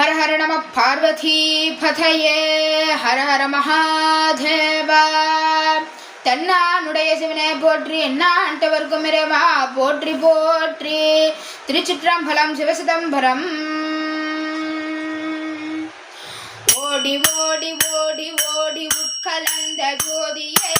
ஹர ஹர நம பார்வதி பதையே ஹர ஹர மகாதேவா தன்னானுடைய சிவனே போற்றி என்னாண்டவர்க்கும் இறைவா போற்றி போற்றி திருச்சிற்றம்பலம் சிவசிதம்பரம் ஓடி ஓடி ஓடி ஓடி உட்கலந்த ஜோதியை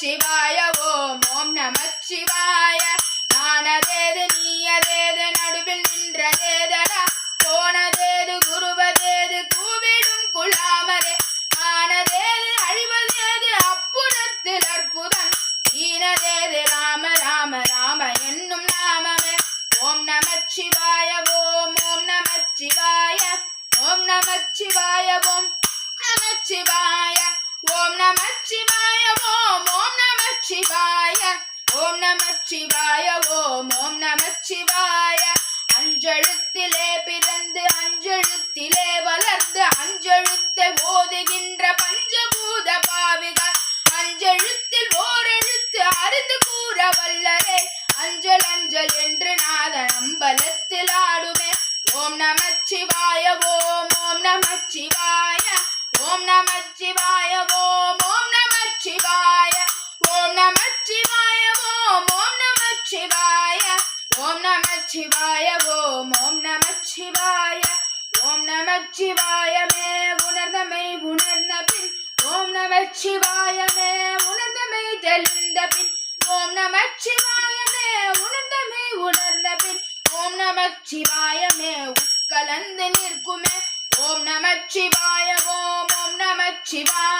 சிவாய ஓம் ஓம் நம சிவாய. நானதேது நீயதேது நடுவில் நின்றதேதடா போனதேது குருவதேது கூவிடும் குழாமரே. ஆனதேது அழிவதேது அப்புறத்தில் அற்புதம். ஈனதேது ராம ராம ராம என்னும் நாமமே. ஓம் நம சிவாய ஓம் ஓம் நம சிவாய. ஓம் நம சிவாய ஓம் நம சிவாய. ஓம் நம சிவாய. ஓம் ஓம் நம சிவாய. ஓம் நம சிவாய ஓம் ஓம் நம சிவாய. அஞ்செழுத்திலே பிறந்து அஞ்செழுத்திலே வளர்ந்து அஞ்செழுத்தை ஓதுகின்ற பஞ்சபூத பாவிகள். அஞ்செழுத்தில் ஓரெழுத்து அறிந்து கூற வல்லரே. அஞ்சல் அஞ்சல் என்று நாதன் அம்பலத்தில் ஆடுமே. ஓம் நம சிவாய ஓம் ஓம் நம சிவாய. ஓம் நம சிவாய ஓம் ஓம் நமச்சிவாய. ஓம் நமச்சிவாய ஓம் ஓம் நமச்சிவாய. ஓம் நமச்சிவாய ஓம் ஓம் நமச்சிவாய. ஓம் நமச்சிவாயமே உணர்ந்தமை உணர்ந்த பின் ஓம் நமச்சிவாயமே உணர்ந்தமை தெளிந்த பின் ஓம் நமச்சிவாயமே உணர்ந்தமை உணர்ந்த பின் ஓம் நமச்சிவாயமே உட்கலந்து நிற்குமே. ஓம் நமச்சிவாய ஓம் ஓம் நமச்சிவாய. ஓம்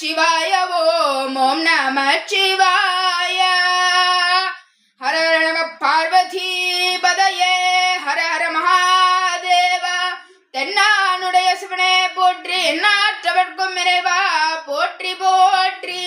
சிவாய ஓம் ஓம் நம சிவாய ஹர ஹர நம பார்வதி பதையே ஹர ஹர மகாதேவா. தென்னானுடைய சிவனே போற்றி எண்ணாற்றவர்க்கும் இறைவா போற்றி போற்றி.